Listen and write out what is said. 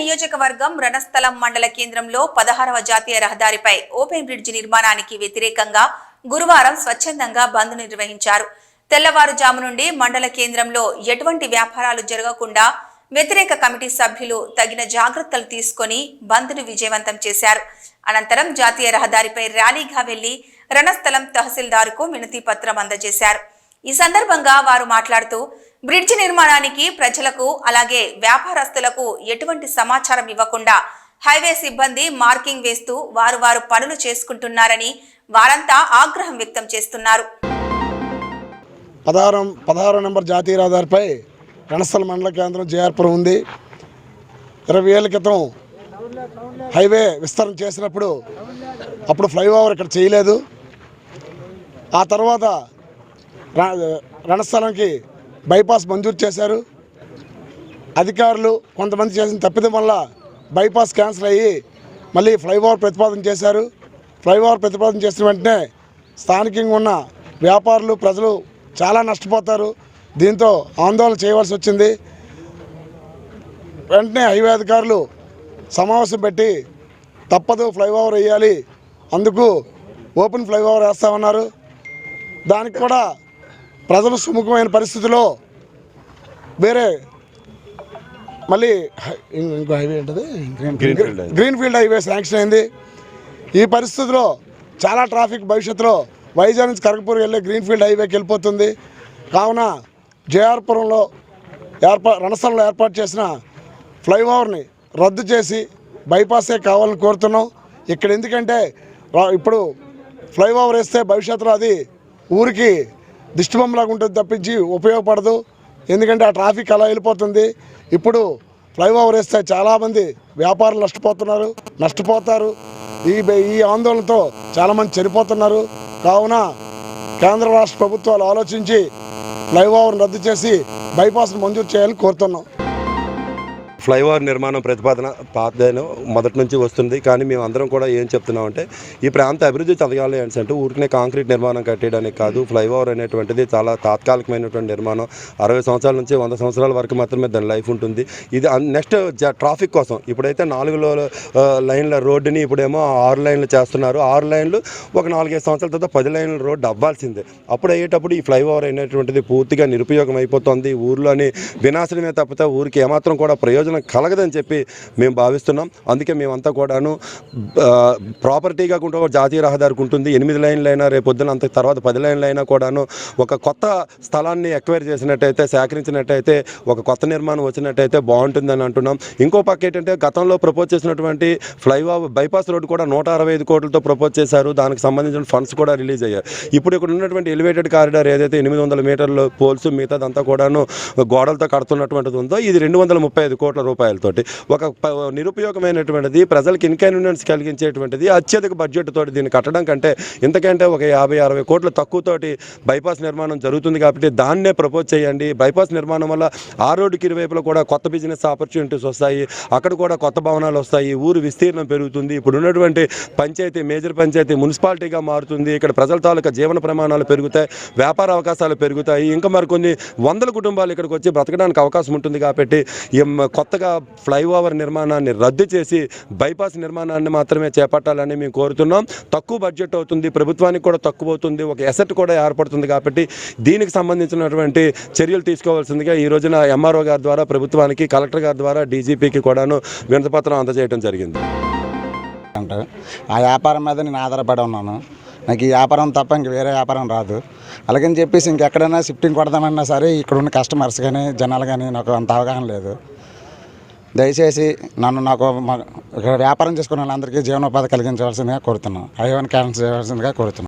నియోజకవర్గం రణస్థలం మండల కేంద్రంలో పదహారవ జాతీయ రహదారిపై ఓపెన్ బ్రిడ్జ్ నిర్మాణానికి వ్యతిరేకంగా గురువారం స్వచ్ఛందంగా బంద్ నిర్వహించారు. తెల్లవారుజాము నుండి మండల కేంద్రంలో ఎటువంటి వ్యాపారాలు జరగకుండా వ్యతిరేక కమిటీ సభ్యులు తగిన జాగ్రత్తలు తీసుకొని బంద్ను విజయవంతం చేశారు. అనంతరం జాతీయ రహదారిపై ర్యాలీగా వెళ్ళి రణస్థలం తహసీల్దార్కు వినతి పత్రం అందజేశారు. ఈ సందర్భంగా వారు మాట్లాడుతూ బ్రిడ్జ్ నిర్మాణానికి ప్రజలకు అలాగే వ్యాపారస్తులకు ఎటువంటి సమాచారం ఇవ్వకుండా హైవే సిబ్బంది మార్కింగ్ వేస్తూ వారు వారు పనులు చేసుకుంటున్నారని వారంతా ఆగ్రహం వ్యక్తం చేస్తున్నారు. పదహారు పదహారు నెంబర్ జాతీయ రహదారిపై రణస్థల మండల కేంద్రం జేఆర్పురం ఉంది. ఇరవై ఏళ్ళ క్రితం హైవే విస్తరణ చేసినప్పుడు అప్పుడు ఫ్లైఓవర్ ఇక్కడ చేయలేదు. ఆ తర్వాత రణస్థలంకి బైపాస్ మంజూరు చేశారు. అధికారులు కొంతమంది చేసిన తప్పిదం వల్ల బైపాస్ క్యాన్సిల్ అయ్యి మళ్ళీ ఫ్లైఓవర్ ప్రతిపాదన చేశారు. ఫ్లైఓవర్ ప్రతిపాదన చేసిన వెంటనే స్థానికంగా ఉన్న వ్యాపారులు ప్రజలు చాలా నష్టపోతారు. దీంతో ఆందోళన చేయవలసి వచ్చింది. వెంటనే హైవే అధికారులు సమావేశం పెట్టి తప్పదు ఫ్లైఓవర్ వేయాలి అందుకు ఓపెన్ ఫ్లైఓవర్ వేస్తామన్నారు. దానికి కూడా ప్రజలు సుముఖమైన పరిస్థితిలో వేరే మళ్ళీ ఇంకో హైవే ఏంటది? Greenfield greenfield highway sanction అయింది. ఈ పరిస్థితిలో చాలా ట్రాఫిక్ భవిష్యత్తులో వైజాగ్ నుంచి కరగపూర్ వెళ్ళే గ్రీన్ ఫీల్డ్ హైవేకి వెళ్ళిపోతుంది. కావున జేఆర్పురంలో ఏర్పా రణస్థలంలో ఏర్పాటు చేసిన ఫ్లైఓవర్ని రద్దు చేసి బైపాసే కావాలని కోరుతున్నాం. ఇక్కడ ఎందుకంటే ఇప్పుడు ఫ్లైఓవర్ వేస్తే భవిష్యత్తులో అది ఊరికి దిష్టిబొమ్మలాగా ఉంటుంది తప్పించి ఉపయోగపడదు. ఎందుకంటే ఆ ట్రాఫిక్ అలా వెళ్ళిపోతుంది. ఇప్పుడు ఫ్లైఓవర్ వేస్తే చాలామంది వ్యాపారులు నష్టపోతున్నారు నష్టపోతారు. ఈ ఈ ఆందోళనతో చాలామంది చనిపోతున్నారు. కావున కేంద్ర రాష్ట్ర ప్రభుత్వాలు ఆలోచించి ఫ్లైఓవర్ని రద్దు చేసి బైపాస్ను మంజూరు చేయాలని కోరుతున్నాం. ఫ్లైఓవర్ నిర్మాణం ప్రతిపాదన పాతను మొదటి నుంచి వస్తుంది. కానీ మేము అందరం కూడా ఏం చెప్తున్నామంటే ఈ ప్రాంత అభివృద్ధి చదగాలి అని అంటే ఊరికనే కాంక్రీట్ నిర్మాణం కట్టేయడానికి కాదు. ఫ్లైఓవర్ అనేటువంటిది చాలా తాత్కాలికమైనటువంటి నిర్మాణం. అరవై సంవత్సరాల నుంచి వంద సంవత్సరాల వరకు మాత్రమే దాని లైఫ్ ఉంటుంది. ఇది నెక్స్ట్ ట్రాఫిక్ కోసం ఇప్పుడైతే నాలుగు లైన్ల రోడ్డుని ఇప్పుడేమో ఆరు లైన్లు చేస్తున్నారు. ఆరు లైన్లు ఒక నాలుగైదు సంవత్సరాల తర్వాత పది లైన్ల రోడ్డు అవ్వాల్సిందే. అప్పుడు అయ్యేటప్పుడు ఈ ఫ్లైఓవర్ అనేటువంటిది పూర్తిగా నిరుపయోగం అయిపోతుంది. ఊర్లోని వినాశనమే తప్పితే ఊరికి ఏమాత్రం కూడా ప్రయోజనం కలగదని చెప్పి మేము భావిస్తున్నాం. అందుకే మేమంతా కూడాను ప్రాపర్టీగా కూడా ఒక జాతీయ రహదారికి ఉంటుంది. ఎనిమిది లైన్లు అయినా రేపు పొద్దున అంత తర్వాత పది లైన్లు అయినా కూడాను ఒక కొత్త స్థలాన్ని ఎక్వైర్ చేసినట్టయితే సేకరించినట్టయితే ఒక కొత్త నిర్మాణం వచ్చినట్టయితే బాగుంటుందని అంటున్నాం. ఇంకో పక్క ఏంటంటే గతంలో ప్రపోజ్ చేసినటువంటి ఫ్లైఓవర్ బైపాస్ రోడ్డు కూడా నూట అరవై ఐదు కోట్లతో ప్రపోజ్ చేశారు. దానికి సంబంధించిన ఫండ్స్ కూడా రిలీజ్ అయ్యాయి. ఇప్పుడు ఇక్కడ ఉన్నటువంటి ఎలివేటెడ్ కారిడార్ ఏదైతే ఎనిమిది వందల మీటర్లు పోల్స్ మిగతాదంతా కూడాను గోడలతో కడుతున్నటువంటిది ఉందో ఇది రెండు వందల ముప్పై ఐదు కోట్ల రూపాయలతోటి. ఒక ప- నిరుపయోగమైనటువంటిది ప్రజలకు ఇన్కన్వీనియన్స్ కలిగించేటువంటిది అత్యధిక బడ్జెట్ తోటి దీన్ని కట్టడం కంటే ఇంతకంటే ఒక యాభై అరవై కోట్ల తక్కువతోటి బైపాస్ నిర్మాణం జరుగుతుంది కాబట్టి దాన్నే ప్రపోజ్ చేయండి. బైపాస్ నిర్మాణం వల్ల ఆ రోడ్డుకి ఇరువైపులో కూడా కొత్త బిజినెస్ ఆపర్చునిటీస్ వస్తాయి. అక్కడ కూడా కొత్త భవనాలు వస్తాయి. ఊరు విస్తీర్ణం పెరుగుతుంది. ఇప్పుడు ఉన్నటువంటి పంచాయతీ మేజర్ పంచాయతీ మున్సిపాలిటీగా మారుతుంది. ఇక్కడ ప్రజల తాలూకా జీవన ప్రమాణాలు పెరుగుతాయి. వ్యాపార అవకాశాలు పెరుగుతాయి. ఇంకా మరికొన్ని వందల కుటుంబాలు ఇక్కడికి వచ్చి బ్రతకడానికి అవకాశం ఉంటుంది కాబట్టి కొత్త కొత్తగా ఫ్లైఓవర్ నిర్మాణాన్ని రద్దు చేసి బైపాస్ నిర్మాణాన్ని మాత్రమే చేపట్టాలని మేము కోరుతున్నాం. తక్కువ బడ్జెట్ అవుతుంది ప్రభుత్వానికి కూడా తక్కువ అవుతుంది ఒక ఎసెట్ కూడా ఏర్పడుతుంది కాబట్టి దీనికి సంబంధించినటువంటి చర్యలు తీసుకోవాల్సిందిగా ఈ రోజున ఎంఆర్ఓ గారి ద్వారా ప్రభుత్వానికి కలెక్టర్ గారి ద్వారా డీజీపీకి కూడాను వినతిపత్రం అందజేయడం జరిగింది. అంటారు. ఆ వ్యాపారం మీద నేను ఆధారపడి ఉన్నాను. నాకు ఈ వ్యాపారం తప్ప ఇంక వేరే వ్యాపారం రాదు. అలాగని చెప్పేసి ఇంకెక్కడైనా షిఫ్టింగ్ కొడదామన్నా సరే ఇక్కడ ఉన్న కస్టమర్స్ కానీ జనాలు కానీ నాకు అంత అవగాహన లేదు. దయచేసి నన్ను నాకు ఇక్కడ వ్యాపారం చేసుకున్న వాళ్ళందరికీ జీవనోపాధి కలిగించవలసిందిగా కోరుతున్నాను. అయ్యవని క్యాన్సిల్ చేయవలసిందిగా కోరుతున్నాను.